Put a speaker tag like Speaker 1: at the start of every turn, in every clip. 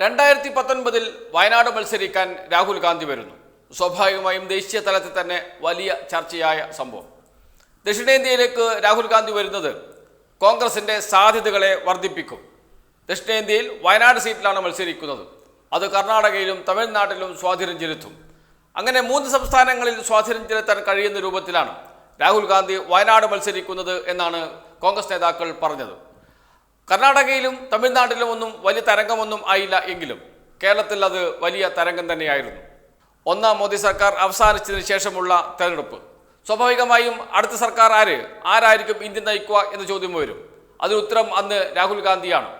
Speaker 1: രണ്ടായിരത്തി പത്തൊൻപതിൽ വയനാട് മത്സരിക്കാൻ രാഹുൽ ഗാന്ധി വരുന്നു. സ്വാഭാവികമായും ദേശീയ തലത്തിൽ തന്നെ വലിയ ചർച്ചയായ സംഭവം. ദക്ഷിണേന്ത്യയിലേക്ക് രാഹുൽ ഗാന്ധി വരുന്നത് കോൺഗ്രസിന്റെ സാധ്യതകളെ വർദ്ധിപ്പിക്കും. ദക്ഷിണേന്ത്യയിൽ വയനാട് സീറ്റിലാണ് മത്സരിക്കുന്നത്. അത് കർണാടകയിലും തമിഴ്നാട്ടിലും സ്വാധീനം ചെലുത്തും. അങ്ങനെ മൂന്ന് സംസ്ഥാനങ്ങളിൽ സ്വാധീനം ചെലുത്താൻ കഴിയുന്ന രൂപത്തിലാണ് രാഹുൽ ഗാന്ധി വയനാട് മത്സരിക്കുന്നത് എന്നാണ് കോൺഗ്രസ് നേതാക്കൾ പറഞ്ഞത്. കർണാടകയിലും തമിഴ്നാട്ടിലും ഒന്നും വലിയ തരംഗമൊന്നും ആയില്ല എങ്കിലും കേരളത്തിൽ അത് വലിയ തരംഗം തന്നെയായിരുന്നു. ഒന്നാം മോദി സർക്കാർ അവസാനിച്ചതിന് ശേഷമുള്ള തെരഞ്ഞെടുപ്പ്. സ്വാഭാവികമായും അടുത്ത സർക്കാർ ആര്? ആരായിരിക്കും ഇന്ത്യ നയിക്കുക എന്ന ചോദ്യം വരും. അതിന് ഉത്തരം അന്ന് രാഹുൽ ഗാന്ധിയാണ്.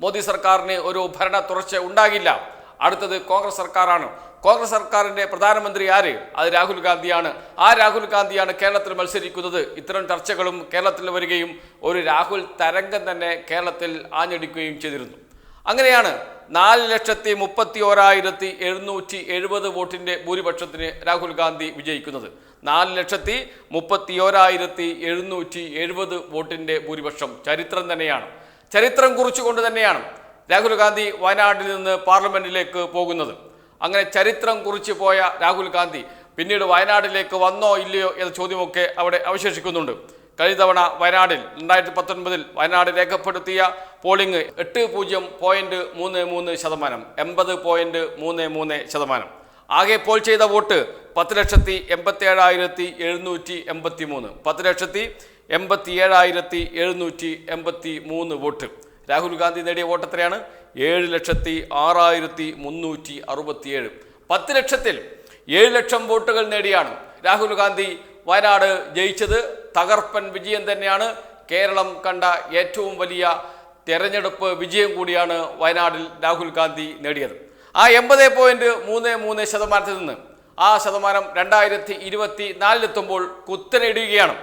Speaker 1: മോദി സർക്കാരിന് ഒരു ഭരണ തുടർച്ച ഉണ്ടാകില്ല. അടുത്തത് കോൺഗ്രസ് സർക്കാരാണ്. കോൺഗ്രസ് സർക്കാരിന്റെ പ്രധാനമന്ത്രി ആര്? അത് രാഹുൽ ഗാന്ധിയാണ്. ആ രാഹുൽ ഗാന്ധിയാണ് കേരളത്തിൽ മത്സരിക്കുന്നത്. ഇത്തരം ചർച്ചകളും കേരളത്തിൽ വരികയും ഒരു രാഹുൽ തരംഗം തന്നെ കേരളത്തിൽ ആഞ്ഞടിക്കുകയും ചെയ്തിരുന്നു. അങ്ങനെയാണ് നാല് ലക്ഷത്തി മുപ്പത്തി ഓരായിരത്തി എഴുന്നൂറ്റി എഴുപത് വോട്ടിന്റെ ഭൂരിപക്ഷത്തിന് രാഹുൽ ഗാന്ധി വിജയിക്കുന്നത്. നാല് ലക്ഷത്തി മുപ്പത്തി ഓരായിരത്തി എഴുന്നൂറ്റി എഴുപത് വോട്ടിന്റെ ഭൂരിപക്ഷം ചരിത്രം തന്നെയാണ്. ചരിത്രം കുറിച്ചുകൊണ്ട് തന്നെയാണ്. രാഹുൽ ഗാന്ധി വയനാട്ടിൽ നിന്ന് പാർലമെന്റിലേക്ക് പോകുന്നത്. അങ്ങനെ ചരിത്രം കുറിച്ച് പോയ രാഹുൽ ഗാന്ധി പിന്നീട് വയനാട്ടിലേക്ക് വന്നോ ഇല്ലയോ എന്ന ചോദ്യമൊക്കെ അവിടെ അവശേഷിക്കുന്നുണ്ട്. കഴിഞ്ഞ തവണ വയനാടിൽ രണ്ടായിരത്തി പത്തൊൻപതിൽ വയനാട് രേഖപ്പെടുത്തിയ പോളിംഗ് എട്ട് പൂജ്യം പോയിന്റ് മൂന്ന് മൂന്ന് ശതമാനം എൺപത് പോയിന്റ് മൂന്ന് മൂന്ന് ശതമാനം. ആകെ പോൾ ചെയ്ത വോട്ട് പത്ത് ലക്ഷത്തി എൺപത്തി ഏഴായിരത്തി എഴുന്നൂറ്റി എൺപത്തി മൂന്ന് പത്ത് ലക്ഷത്തി എൺപത്തി ഏഴായിരത്തി എഴുന്നൂറ്റി എൺപത്തി മൂന്ന് വോട്ട്. രാഹുൽ ഗാന്ധി നേടിയ വോട്ട് എത്രയാണ്? ഏഴ് ലക്ഷത്തി ആറായിരത്തി മുന്നൂറ്റി അറുപത്തിയേഴ്. പത്ത് ലക്ഷത്തിൽ ഏഴ് ലക്ഷം വോട്ടുകൾ നേടിയാണ് രാഹുൽ ഗാന്ധി വയനാട് ജയിച്ചത്. തകർപ്പൻ വിജയം തന്നെയാണ് കേരളം കണ്ട ഏറ്റവും വലിയ തെരഞ്ഞെടുപ്പ് വിജയം കൂടിയാണ് വയനാടിൽ രാഹുൽ ഗാന്ധി നേടിയത്. ആ എൺപത് പോയിന്റ് മൂന്ന് മൂന്ന് ശതമാനത്തിൽ നിന്ന് ആ ശതമാനം രണ്ടായിരത്തി ഇരുപത്തി നാലിലെത്തുമ്പോൾ കുത്തനെ ഇടുകയാണ്.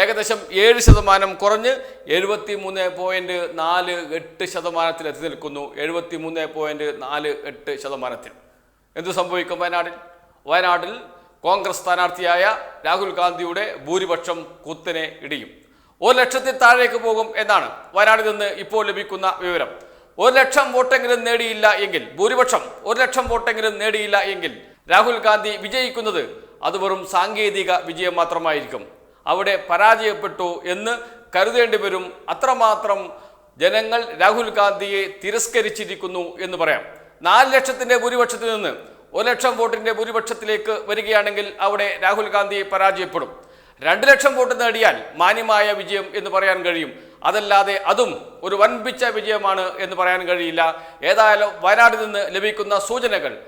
Speaker 1: ഏകദേശം ഏഴ് ശതമാനം കുറഞ്ഞ് എഴുപത്തി മൂന്ന് പോയിന്റ് നാല് എട്ട് ശതമാനത്തിൽ എത്തി നിൽക്കുന്നു. എഴുപത്തി മൂന്ന് പോയിന്റ് നാല് എട്ട് ശതമാനത്തിൽ. എന്തു സംഭവിക്കും വയനാടിൽ? വയനാട്ടിൽ കോൺഗ്രസ് സ്ഥാനാർത്ഥിയായ രാഹുൽ ഗാന്ധിയുടെ ഭൂരിപക്ഷം കുത്തിനെ ഇടിയും. ഒരു ലക്ഷത്തിൽ താഴേക്ക് പോകും എന്നാണ് വയനാട്ടിൽ നിന്ന് ഇപ്പോൾ ലഭിക്കുന്ന വിവരം. ഒരു ലക്ഷം വോട്ടെങ്കിലും നേടിയില്ല എങ്കിൽ ഭൂരിപക്ഷം ഒരു ലക്ഷം വോട്ടെങ്കിലും നേടിയില്ല എങ്കിൽ രാഹുൽ ഗാന്ധി വിജയിക്കുന്നത് അത് വെറും സാങ്കേതിക വിജയം മാത്രമായിരിക്കും. അവിടെ പരാജയപ്പെട്ടു എന്ന് കരുതേണ്ടി വരും. അത്രമാത്രം ജനങ്ങൾ രാഹുൽ ഗാന്ധിയെ തിരസ്കരിച്ചിരിക്കുന്നു എന്ന് പറയാം. നാല് ലക്ഷത്തിന്റെ ഭൂരിപക്ഷത്തിൽ നിന്ന് ഒരു ലക്ഷം വോട്ടിന്റെ ഭൂരിപക്ഷത്തിലേക്ക് വരികയാണെങ്കിൽ അവിടെ രാഹുൽ ഗാന്ധിയെ പരാജയപ്പെടും. രണ്ട് ലക്ഷം വോട്ട് നേടിയാൽ മാന്യമായ വിജയം എന്ന് പറയാൻ കഴിയും. അതല്ലാതെ അതും ഒരു വൻപിച്ച വിജയമാണ് എന്ന് പറയാൻ കഴിയില്ല. ഏതായാലും വയനാട്ടിൽ നിന്ന് ലഭിക്കുന്ന സൂചനകൾ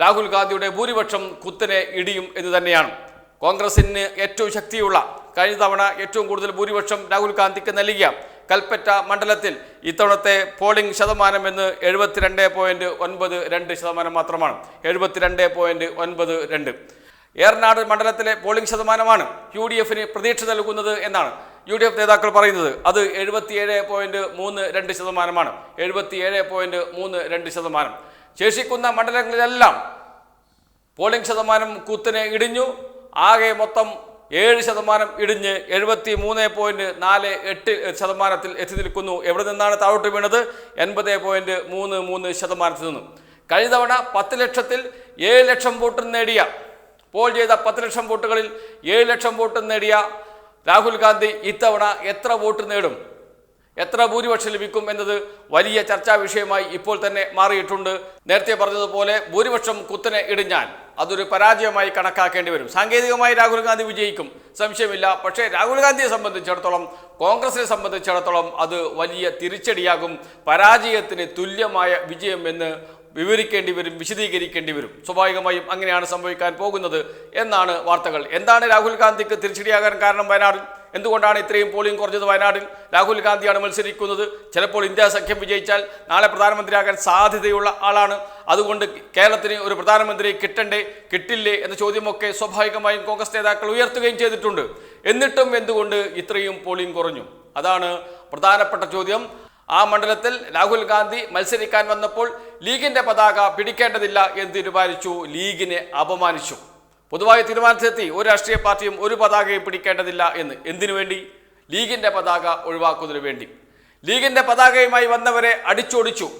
Speaker 1: രാഹുൽ ഗാന്ധിയുടെ ഭൂരിപക്ഷം കുത്തനെ ഇടിയും എന്ന് തന്നെയാണ്. കോൺഗ്രസിന് ഏറ്റവും ശക്തിയുള്ള കഴിഞ്ഞ തവണ ഏറ്റവും കൂടുതൽ ഭൂരിപക്ഷം രാഹുൽ ഗാന്ധിക്ക് നൽകിയ കൽപ്പറ്റ മണ്ഡലത്തിൽ ഇത്തവണത്തെ പോളിംഗ് ശതമാനം എന്ന് എഴുപത്തിരണ്ട് പോയിന്റ് ഒൻപത് രണ്ട് ശതമാനം മാത്രമാണ്. എഴുപത്തിരണ്ട് പോയിന്റ് ഒൻപത് രണ്ട്. ഏറനാട് മണ്ഡലത്തിലെ പോളിംഗ് ശതമാനമാണ് യു ഡി എഫിന് പ്രതീക്ഷ നൽകുന്നത് എന്നാണ് യു ഡി എഫ് നേതാക്കൾ പറയുന്നത്. അത് എഴുപത്തിയേഴ് പോയിന്റ് മൂന്ന് രണ്ട് ശതമാനമാണ്. എഴുപത്തിയേഴ് പോയിന്റ് മൂന്ന് രണ്ട് ശതമാനം. ശേഷിക്കുന്ന മണ്ഡലങ്ങളിലെല്ലാം പോളിംഗ് ശതമാനം കുത്തിനെ ഇടിഞ്ഞു. ആകെ മൊത്തം ഏഴ് ശതമാനം ഇടിഞ്ഞ് എഴുപത്തി മൂന്ന് പോയിന്റ് നാല് എട്ട് ശതമാനത്തിൽ എത്തി നിൽക്കുന്നു. എവിടെ നിന്നാണ് താഴോട്ട് വീണത്? എൺപത് പോയിന്റ് മൂന്ന് മൂന്ന് ശതമാനത്തിൽ നിന്നും. കഴിഞ്ഞ തവണ പത്ത് ലക്ഷത്തിൽ ഏഴ് ലക്ഷം വോട്ട് നേടിയ പോൾ ചെയ്ത പത്ത് ലക്ഷം വോട്ടുകളിൽ ഏഴ് ലക്ഷം വോട്ട് നേടിയ രാഹുൽ ഗാന്ധി ഇത്തവണ എത്ര വോട്ട് നേടും? എത്ര ഭൂരിപക്ഷം ലഭിക്കും എന്നത് വലിയ ചർച്ചാ വിഷയമായി ഇപ്പോൾ തന്നെ മാറിയിട്ടുണ്ട്. നേരത്തെ പറഞ്ഞതുപോലെ ഭൂരിപക്ഷം കുത്തനെ ഇടിഞ്ഞാൽ അതൊരു പരാജയമായി കണക്കാക്കേണ്ടി വരും. സാങ്കേതികമായി രാഹുൽ ഗാന്ധി വിജയിക്കും സംശയമില്ല. പക്ഷേ രാഹുൽ ഗാന്ധിയെ സംബന്ധിച്ചിടത്തോളം കോൺഗ്രസിനെ സംബന്ധിച്ചിടത്തോളം അത് വലിയ തിരിച്ചടിയാകും. പരാജയത്തിന് തുല്യമായ വിജയം എന്ന് വിവരിക്കേണ്ടി വരും വിശദീകരിക്കേണ്ടി വരും. സ്വാഭാവികമായും അങ്ങനെയാണ് സംഭവിക്കാൻ പോകുന്നത് എന്നാണ് വാർത്തകൾ. എന്താണ് രാഹുൽ ഗാന്ധിക്ക് തിരിച്ചടിയാകാൻ കാരണം വയനാടിൽ? എന്തുകൊണ്ടാണ് ഇത്രയും പോളിംഗ് കുറഞ്ഞത് വയനാടിൽ? രാഹുൽ ഗാന്ധിയാണ് മത്സരിക്കുന്നത്. ചിലപ്പോൾ ഇന്ത്യ സഖ്യം വിജയിച്ചാൽ നാളെ പ്രധാനമന്ത്രിയാകാൻ സാധ്യതയുള്ള ആളാണ്. അതുകൊണ്ട് കേരളത്തിന് ഒരു പ്രധാനമന്ത്രിയെ കിട്ടണ്ടേ കിട്ടില്ലേ എന്ന ചോദ്യമൊക്കെ സ്വാഭാവികമായും കോൺഗ്രസ് നേതാക്കൾ ഉയർത്തുകയും ചെയ്തിട്ടുണ്ട്. എന്നിട്ടും എന്തുകൊണ്ട് ഇത്രയും പോളിംഗ് കുറഞ്ഞു? അതാണ് പ്രധാനപ്പെട്ട ചോദ്യം. ആ മണ്ഡലത്തിൽ രാഹുൽ ഗാന്ധി മത്സരിക്കാൻ വന്നപ്പോൾ ലീഗിന്റെ പതാക പിടിക്കേണ്ടതില്ല എന്ന് തീരുമാനിച്ചു. ലീഗിനെ അപമാനിച്ചു. പൊതുവായ തീരുമാനത്തിലെത്തി. ഒരു രാഷ്ട്രീയ പാർട്ടിയും ഒരു പതാകയും പിടിക്കേണ്ടതില്ല എന്ന്. എന്തിനു വേണ്ടി? ലീഗിന്റെ പതാക ഒഴിവാക്കുന്നതിനു വേണ്ടി. ലീഗിന്റെ പതാകയുമായി വന്നവരെ അടിച്ചോടിച്ചു.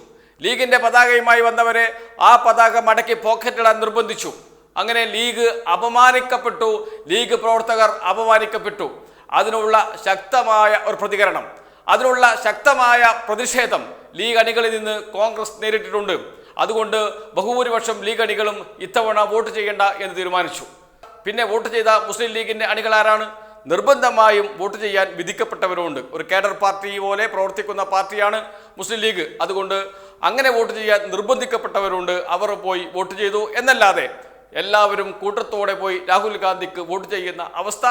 Speaker 1: ലീഗിന്റെ പതാകയുമായി വന്നവരെ ആ പതാക മടക്കി പോക്കറ്റിടാൻ നിർബന്ധിച്ചു. അങ്ങനെ ലീഗ് അപമാനിക്കപ്പെട്ടു. ലീഗ് പ്രവർത്തകർ അപമാനിക്കപ്പെട്ടു. അതിനുള്ള ശക്തമായ ഒരു പ്രതികരണം. അതിനുള്ള ശക്തമായ പ്രതിഷേധം ലീഗ് അണികളിൽ നിന്ന് കോൺഗ്രസ് നേരിട്ടിട്ടുണ്ട്. അതുകൊണ്ട് ബഹുഭൂരിപക്ഷം ലീഗ് അണികളും ഇത്തവണ വോട്ട് ചെയ്യേണ്ട എന്ന് തീരുമാനിച്ചു. പിന്നെ വോട്ട് ചെയ്ത മുസ്ലിം ലീഗിന്റെ അണികൾ ആരാണ്? നിർബന്ധമായും വോട്ട് ചെയ്യാൻ വിധിക്കപ്പെട്ടവരുമുണ്ട്. ഒരു കേഡർ പാർട്ടി പോലെ പ്രവർത്തിക്കുന്ന പാർട്ടിയാണ് മുസ്ലിം ലീഗ്. അതുകൊണ്ട് അങ്ങനെ വോട്ട് ചെയ്യാൻ നിർബന്ധിക്കപ്പെട്ടവരുണ്ട്. അവർ പോയി വോട്ട് ചെയ്തു എന്നല്ലാതെ എല്ലാവരും കൂട്ടത്തോടെ പോയി രാഹുൽ ഗാന്ധിക്ക് വോട്ട് ചെയ്യുന്ന അവസ്ഥ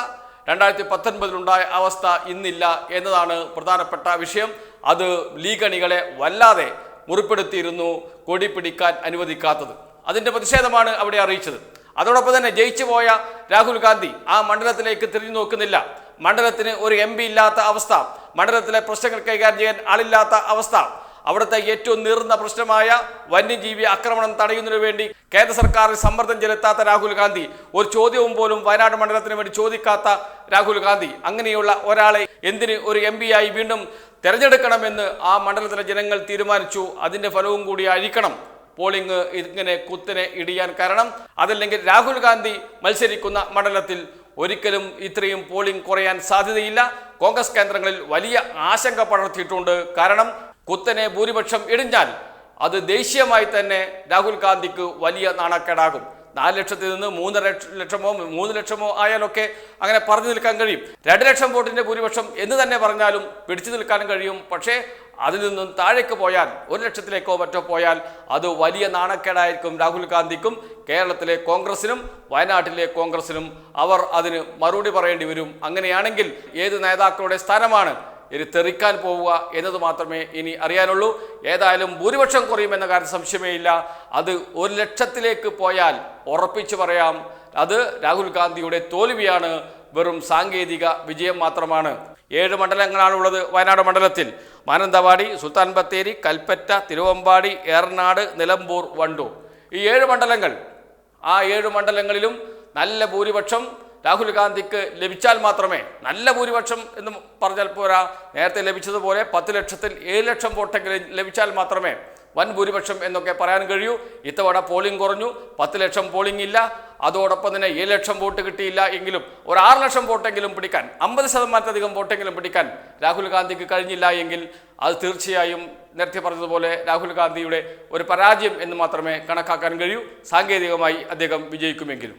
Speaker 1: രണ്ടായിരത്തി പത്തൊൻപതിലുണ്ടായ അവസ്ഥ ഇന്നില്ല എന്നതാണ് പ്രധാനപ്പെട്ട വിഷയം. അത് ലീഗ് അണികളെ വല്ലാതെ മുറിപ്പെടുത്തിയിരുന്നു കൊടി പിടിക്കാൻ അനുവദിക്കാത്തത്. അതിന്റെ പ്രതിഷേധമാണ് അവിടെ അറിയിച്ചത്. അതോടൊപ്പം തന്നെ ജയിച്ചു പോയ രാഹുൽ ഗാന്ധി ആ മണ്ഡലത്തിലേക്ക് തിരിഞ്ഞു നോക്കുന്നില്ല. മണ്ഡലത്തിന് ഒരു എം ഇല്ലാത്ത അവസ്ഥ മണ്ഡലത്തിലെ പ്രശ്നങ്ങൾ കൈകാര്യം ചെയ്യാൻ ആളില്ലാത്ത അവസ്ഥ അവിടുത്തെ ഏറ്റവും നീർന്ന പ്രശ്നമായ വന്യജീവി ആക്രമണം തടയുന്നതിനു വേണ്ടി കേന്ദ്ര സർക്കാരിൽ സമ്മർദ്ദം ചെലുത്താത്ത രാഹുൽ ഗാന്ധി. ഒരു ചോദ്യവും പോലും വയനാട് മണ്ഡലത്തിന് വേണ്ടി ചോദിക്കാത്ത രാഹുൽ ഗാന്ധി. അങ്ങനെയുള്ള ഒരാളെ എന്തിന് ഒരു എം ആയി വീണ്ടും തെരഞ്ഞെടുക്കണമെന്ന് ആ മണ്ഡലത്തിലെ ജനങ്ങൾ തീരുമാനിച്ചു. അതിന്റെ ഫലവും കൂടി അഴിക്കണം പോളിംഗ് ഇങ്ങനെ കുത്തിനെ ഇടിയാൻ കാരണം. അതല്ലെങ്കിൽ രാഹുൽ ഗാന്ധി മത്സരിക്കുന്ന മണ്ഡലത്തിൽ ഒരിക്കലും ഇത്രയും പോളിംഗ് കുറയാൻ സാധ്യതയില്ല. കോൺഗ്രസ് കേന്ദ്രങ്ങളിൽ വലിയ ആശങ്ക പടർത്തിയിട്ടുണ്ട്. കാരണം കുത്തനെ ഭൂരിപക്ഷം ഇടിഞ്ഞാൽ അത് ദേശീയമായി തന്നെ രാഹുൽ ഗാന്ധിക്ക് വലിയ നാണക്കേടാകും. നാല് ലക്ഷത്തിൽ നിന്ന് മൂന്നര ലക്ഷമോ മൂന്ന് ലക്ഷമോ ആയാലൊക്കെ അങ്ങനെ പറഞ്ഞു നിൽക്കാൻ കഴിയും. രണ്ട് ലക്ഷം വോട്ടിന്റെ ഭൂരിപക്ഷം എന്ന് തന്നെ പറഞ്ഞാലും പിടിച്ചു നിൽക്കാൻ കഴിയും. പക്ഷേ അതിൽ നിന്നും താഴേക്ക് പോയാൽ ഒരു ലക്ഷത്തിലേക്കോ മറ്റോ പോയാൽ അത് വലിയ നാണക്കേടായിരിക്കും രാഹുൽ ഗാന്ധിക്കും കേരളത്തിലെ കോൺഗ്രസിനും വയനാട്ടിലെ കോൺഗ്രസിനും. അവർ അതിന് മറുപടി പറയേണ്ടി വരും. അങ്ങനെയാണെങ്കിൽ ഏത് നേതാക്കളുടെ സ്ഥാനമാണ് ഇനി തെറിക്കാൻ പോവുക എന്നത് മാത്രമേ ഇനി അറിയാനുള്ളൂ. ഏതായാലും ഭൂരിപക്ഷം കുറയുമെന്ന കാര്യം സംശയമേ ഇല്ല. അത് ഒരു ലക്ഷത്തിലേക്ക് പോയാൽ ഉറപ്പിച്ചു പറയാം. അത് രാഹുൽ ഗാന്ധിയുടെ തോൽവിയാണ്. വെറും സാങ്കേതിക വിജയം മാത്രമാണ്. ഏഴ് മണ്ഡലങ്ങളാണുള്ളത് വയനാട് മണ്ഡലത്തിൽ. മാനന്തവാടി സുൽത്താൻ ബത്തേരി കൽപ്പറ്റ തിരുവമ്പാടി ഏറനാട് നിലമ്പൂർ വണ്ടൂർ. ഈ ഏഴ് മണ്ഡലങ്ങൾ ആ ഏഴ് മണ്ഡലങ്ങളിലും നല്ല ഭൂരിപക്ഷം രാഹുൽ ഗാന്ധിക്ക് ലഭിച്ചാൽ മാത്രമേ നല്ല ഭൂരിപക്ഷം എന്ന് പറഞ്ഞാൽ പോരാ. നേരത്തെ ലഭിച്ചതുപോലെ പത്ത് ലക്ഷത്തിൽ ഏഴ് ലക്ഷം വോട്ടെങ്കിലും ലഭിച്ചാൽ മാത്രമേ വൻ ഭൂരിപക്ഷം എന്നൊക്കെ പറയാൻ കഴിയൂ. ഇത്തവണ പോളിംഗ് കുറഞ്ഞു. പത്ത് ലക്ഷം പോളിംഗ് ഇല്ല. അതോടൊപ്പം തന്നെ ഏഴ് ലക്ഷം വോട്ട് കിട്ടിയില്ല എങ്കിലും ഒരു ആറ് ലക്ഷം വോട്ടെങ്കിലും പിടിക്കാൻ അമ്പത് ശതമാനത്തിലധികം വോട്ടെങ്കിലും പിടിക്കാൻ രാഹുൽ ഗാന്ധിക്ക് കഴിഞ്ഞില്ല എങ്കിൽ അത് തീർച്ചയായും നേരത്തെ പറഞ്ഞതുപോലെ രാഹുൽ ഗാന്ധിയുടെ ഒരു പരാജയം എന്ന് മാത്രമേ കണക്കാക്കാൻ കഴിയൂ. സാങ്കേതികമായി അദ്ദേഹം വിജയിക്കുമെങ്കിലും.